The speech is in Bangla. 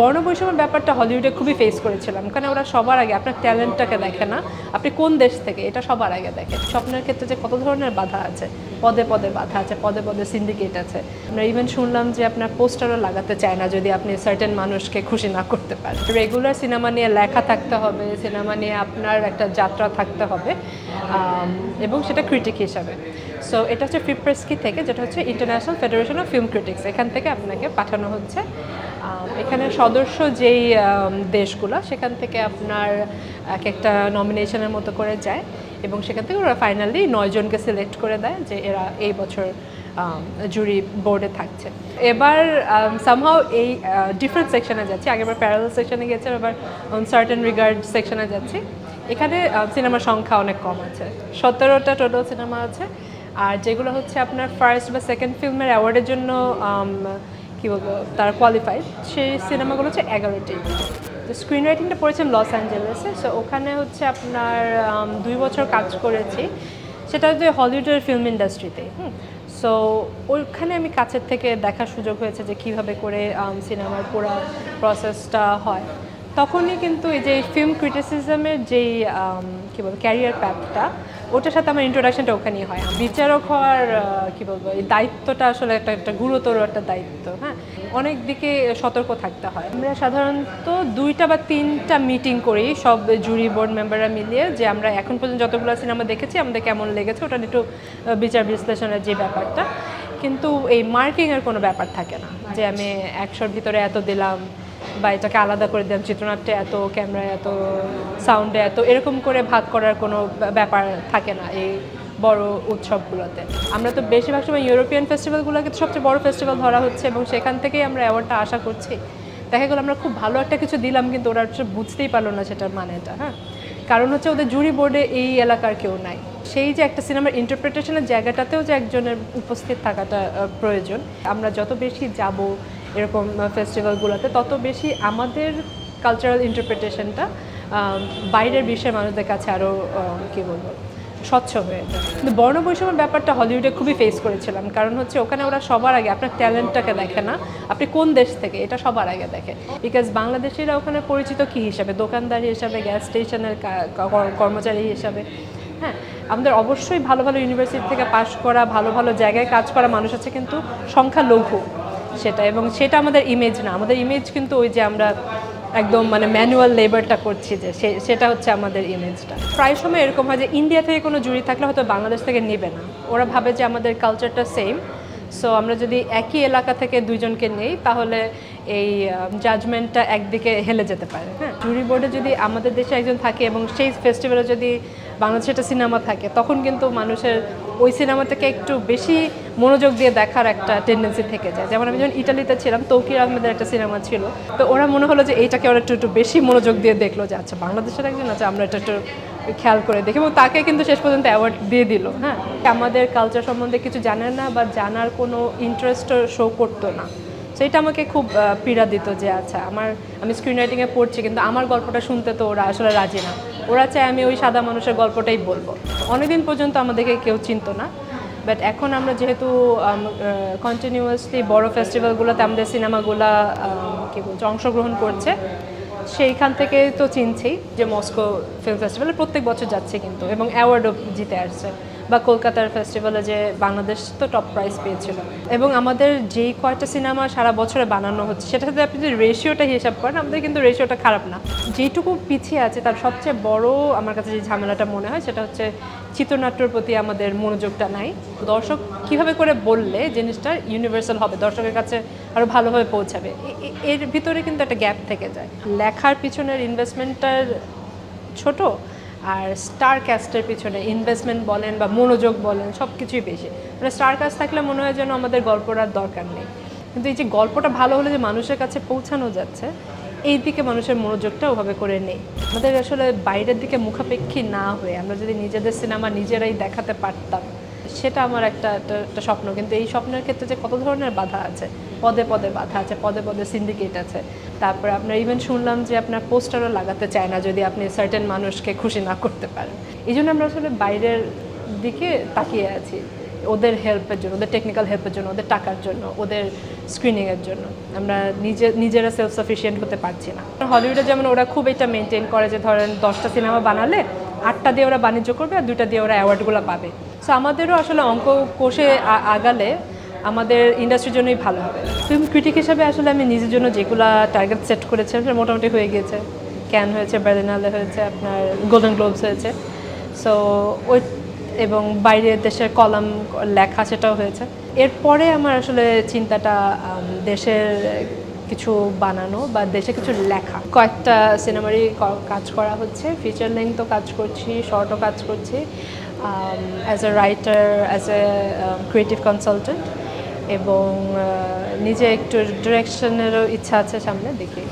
বর্ণবৈষম্যের ব্যাপারটা হলিউডে খুবই ফেস করেছিলাম। কারণ ওরা সবার আগে আপনার ট্যালেন্টটাকে দেখে না। আপনি কোন দেশ থেকে, এটা সবার আগে দেখে। স্বপ্নের ক্ষেত্রে যে কত ধরনের বাধা আছে, পদে পদে বাধা আছে, পদে পদে সিন্ডিকেট আছে। আমরা ইভেন শুনলাম যে আপনার পোস্টারও লাগাতে চায় না যদি আপনি সার্টেন মানুষকে খুশি না করতে পারেন। রেগুলার সিনেমা নিয়ে লেখা থাকতে হবে সিনেমা নিয়ে আপনার একটা যাত্রা থাকতে হবে এবং সেটা ক্রিটিক হিসাবে। সো এটা হচ্ছে ফিপ্রেস্কি থেকে, যেটা হচ্ছে international federation of film critics এখান থেকে আপনাকে পাঠানো হচ্ছে। এখানে সদস্য যেই দেশগুলো, সেখান থেকে আপনার এক একটা নমিনেশনের মতো করে যায় এবং সেখান থেকে ওরা ফাইনালি নয়জনকে সিলেক্ট করে দেয় যে এরা এই বছর জুরি বোর্ডে থাকছে। এবার সামহাও এই ডিফারেন্ট সেকশনে যাচ্ছি। আগেবার প্যারাল সেকশনে গেছে এবার সার্টেন রিগার্ড সেকশনে যাচ্ছি। এখানে সিনেমার সংখ্যা অনেক কম আছে। সতেরোটা টোটাল সিনেমা আছে। আর যেগুলো হচ্ছে আপনার ফার্স্ট বা সেকেন্ড ফিল্মের অ্যাওয়ার্ডের জন্য কি বলব, তারা কোয়ালিফাইড সেই সিনেমাগুলো হচ্ছে এগারোটি। তো স্ক্রিন রাইটিংটা পড়েছিলাম লস অ্যাঞ্জেলেসে সো ওখানে হচ্ছে আপনার দুই বছর কাজ করেছি। সেটা হচ্ছে হলিউডের ফিল্ম ইন্ডাস্ট্রিতে হুম। সো ওইখানে আমি কাছের থেকে দেখার সুযোগ হয়েছে যে কীভাবে করে সিনেমার পুরো প্রসেসটা হয়। তখনই কিন্তু এই যে ফিল্ম ক্রিটিসিজমের যেই কি বলব ক্যারিয়ার প্যাথটা ওটার সাথে আমার ইন্ট্রোডাকশনটা ওখানেই হয়। বিচারক হওয়ার কি বলব, এই দায়িত্বটা আসলে একটা একটা গুরুতর একটা দায়িত্ব হ্যাঁ? অনেক দিকে সতর্ক থাকতে হয়। আমরা সাধারণত দুইটা বা তিনটা মিটিং করি, সব জুরি বোর্ড মেম্বাররা মিলিয়ে, যে আমরা এখন পর্যন্ত যতগুলো সিনেমা দেখেছি, আমাদের কেমন লেগেছে, ওটা একটু বিচার বিশ্লেষণের যে ব্যাপারটা। কিন্তু এই মার্কিংয়ের কোনো ব্যাপার থাকে না, যে আমি একশোর ভিতরে এত দিলাম বা এটাকে আলাদা করে দিলাম, চিত্রনাট্যে এত ক্যামেরায় এত সাউন্ডে এত এরকম করে ভাগ করার কোনো ব্যাপার থাকে না এই বড় উৎসবগুলোতে। আমরা তো বেশিরভাগ সময় ইউরোপিয়ান ফেস্টিভ্যালগুলোকে সবচেয়ে বড় ফেস্টিভ্যাল ধরা হচ্ছে এবং সেখান থেকেই আমরা অ্যাওয়ার্ডটা আশা করছি। দেখা গেলো আমরা খুব ভালো একটা কিছু দিলাম, কিন্তু ওরা হচ্ছে বুঝতেই পারল না সেটার মানেটা হ্যাঁ? কারণ হচ্ছে ওদের জুরি বোর্ডে এই এলাকার কেউ নাই। সেই যে একটা সিনেমার ইন্টারপ্রিটেশনের জায়গাটাতেও যে একজনের উপস্থিত থাকাটা প্রয়োজন। আমরা যত বেশি যাব এরকম ফেস্টিভ্যালগুলোতে তত বেশি আমাদের কালচারাল ইন্টারপ্রিটেশনটা বাইরের বিশ্বের মানুষদের কাছে আরও কী বলব, স্বচ্ছ হয়ে কিন্তু বর্ণবৈষম্যের ব্যাপারটা হলিউডে খুবই ফেস করেছিলাম। কারণ হচ্ছে ওখানে ওরা সবার আগে আপনার ট্যালেন্টটাকে দেখে না। আপনি কোন দেশ থেকে, এটা সবার আগে দেখে। বিকজ বাংলাদেশিরা ওখানে পরিচিত কী হিসাবে? দোকানদারি হিসাবে গ্যাস স্টেশনের কর্মচারী হিসাবে। হ্যাঁ আমাদের অবশ্যই ভালো ভালো ইউনিভার্সিটি থেকে পাশ করা, ভালো ভালো জায়গায় কাজ করা মানুষ আছে, কিন্তু সংখ্যা লঘু। সেটা এবং সেটা আমাদের ইমেজ না। আমাদের ইমেজ কিন্তু ওই যে আমরা একদম মানে ম্যানুয়াল লেবারটা করছি যে সেটা হচ্ছে আমাদের ইমেজটা প্রায় সময় এরকম হয় যে ইন্ডিয়া থেকে কোনো জুড়ি থাকলে হয়তো বাংলাদেশ থেকে নেবে না। ওরা ভাবে যে আমাদের কালচারটা সেম সো আমরা যদি একই এলাকা থেকে দুইজনকে নেই, তাহলে এই জাজমেন্টটা একদিকে হেলে যেতে পারে। হ্যাঁ? জুরি বোর্ডে যদি আমাদের দেশে একজন থাকে এবং সেই ফেস্টিভ্যালে যদি বাংলাদেশে একটা সিনেমা থাকে, তখন কিন্তু মানুষের ওই সিনেমাটাকে একটু বেশি মনোযোগ দিয়ে দেখার একটা টেন্ডেন্সি থেকে যায়। যেমন আমি যখন ইটালিতে ছিলাম, তৌকির আহমেদের একটা সিনেমা ছিল। তো ওরা মনে হলো যে এইটাকে ওরা একটু একটু বেশি মনোযোগ দিয়ে দেখল যে আচ্ছা বাংলাদেশের একজন আছে, আমরা এটা একটু খেয়াল করে দেখি এবং তাকে কিন্তু শেষ পর্যন্ত অ্যাওয়ার্ড দিয়ে দিল হ্যাঁ। আমাদের কালচার সম্বন্ধে কিছু জানে না বা জানার কোনো ইন্টারেস্ট শো করতো না। সেটা আমাকে খুব পীড়া দিত যে আচ্ছা আমার, আমি স্ক্রিন রাইটিংয়ে পড়ছি, কিন্তু আমার গল্পটা শুনতে তো ওরা আসলে রাজি না। ওরা চায় আমি ওই সাদা মানুষের গল্পটাই বলব। অনেকদিন পর্যন্ত আমাদেরকে কেউ চিনতো না। বাট এখন আমরা যেহেতু কন্টিনিউয়াসলি বড় ফেস্টিভ্যালগুলোতে আমাদের সিনেমাগুলা কী বলছে, অংশগ্রহণ করছে, সেইখান থেকে তো চিনছি যে মস্কো ফিল্ম ফেস্টিভ্যালে প্রত্যেক বছর যাচ্ছে কিন্তু এবং অ্যাওয়ার্ডও জিতে আসছে। বা কলকাতার ফেস্টিভ্যালে যে বাংলাদেশ তো টপ প্রাইজ পেয়েছিল। এবং আমাদের যেই কয়টা সিনেমা সারা বছরে বানানো হচ্ছে, সেটার সাথে আপনি যদি রেশিওটা হিসাব করেন, আমাদের কিন্তু রেশিওটা খারাপ না। যেটুকু পিছিয়ে আছে, তার সবচেয়ে বড় আমার কাছে যে ঝামেলাটা মনে হয়, সেটা হচ্ছে চিত্রনাট্যর প্রতি আমাদের মনোযোগটা নাই। দর্শক কীভাবে করে বললে জিনিসটা ইউনিভার্সাল হবে, দর্শকের কাছে আরও ভালোভাবে পৌঁছাবে এর ভিতরে কিন্তু একটা গ্যাপ থেকে যায়। লেখার পিছনের ইনভেস্টমেন্টটার ছোট আর স্টার ক্যাস্টের পিছনে ইনভেস্টমেন্ট বলেন বা মনোযোগ বলেন সব কিছুই বেশি। মানে স্টার কাস্ট থাকলে মনে হয় যেন আমাদের গল্পটার দরকার নেই। কিন্তু এই যে গল্পটা ভালো হলে যে মানুষের কাছে পৌঁছানো যাচ্ছে, এই দিকে মানুষের মনোযোগটা ওভাবে করে নেই। আমাদের আসলে বাইরের দিকে মুখাপেক্ষী না হয়ে আমরা যদি নিজেদের সিনেমা নিজেরাই দেখাতে পারতাম, সেটা আমার একটা একটা একটা স্বপ্ন। কিন্তু এই স্বপ্নের ক্ষেত্রে যে কত ধরনের বাধা আছে পদে পদে বাধা আছে, পদে পদে সিন্ডিকেট আছে। তারপর আপনার ইভেন শুনলাম যে আপনার পোস্টারও লাগাতে চায় না যদি আপনি সার্টেন মানুষকে খুশি না করতে পারেন। এই জন্য আমরা আসলে বাইরের দিকে তাকিয়ে আছি, ওদের হেল্পের জন্য, ওদের টেকনিক্যাল হেল্পের জন্য, ওদের টাকার জন্য, ওদের স্ক্রিনিংয়ের জন্য। আমরা নিজে, নিজেরা সেলফ সাফিসিয়েন্ট হতে পারছি না। হলিউডে যেমন ওরা খুব এটা মেনটেন করে যে ধরেন দশটা সিনেমা বানালে, আটটা দিয়ে ওরা বাণিজ্য করবে আর দুইটা দিয়ে ওরা অ্যাওয়ার্ডগুলো পাবে। সো আমাদেরও আসলে অঙ্ক কোষে আগালে আমাদের ইন্ডাস্ট্রির জন্যই ভালো হবে। ফিল্ম ক্রিটিক হিসাবে আসলে আমি নিজের জন্য যেগুলো টার্গেট সেট করেছি সেটা মোটামুটি হয়ে গিয়েছে। ক্যান হয়েছে বার্লিনালে হয়েছে, আপনার গোল্ডেন গ্লোবস হয়েছে। সো ওই এবং বাইরের দেশের কলাম লেখা সেটাও হয়েছে। এরপরে আমার আসলে চিন্তাটা দেশের কিছু বানানো বা দেশে কিছু লেখা। কয়েকটা সিনেমারই কাজ করা হচ্ছে। ফিচার লেন্থও কাজ করছি শর্টও কাজ করছি। As a writer as a creative consultant এবং নিজে একটু ডিরেকশনেরও ইচ্ছা আছে সামনে দেখি।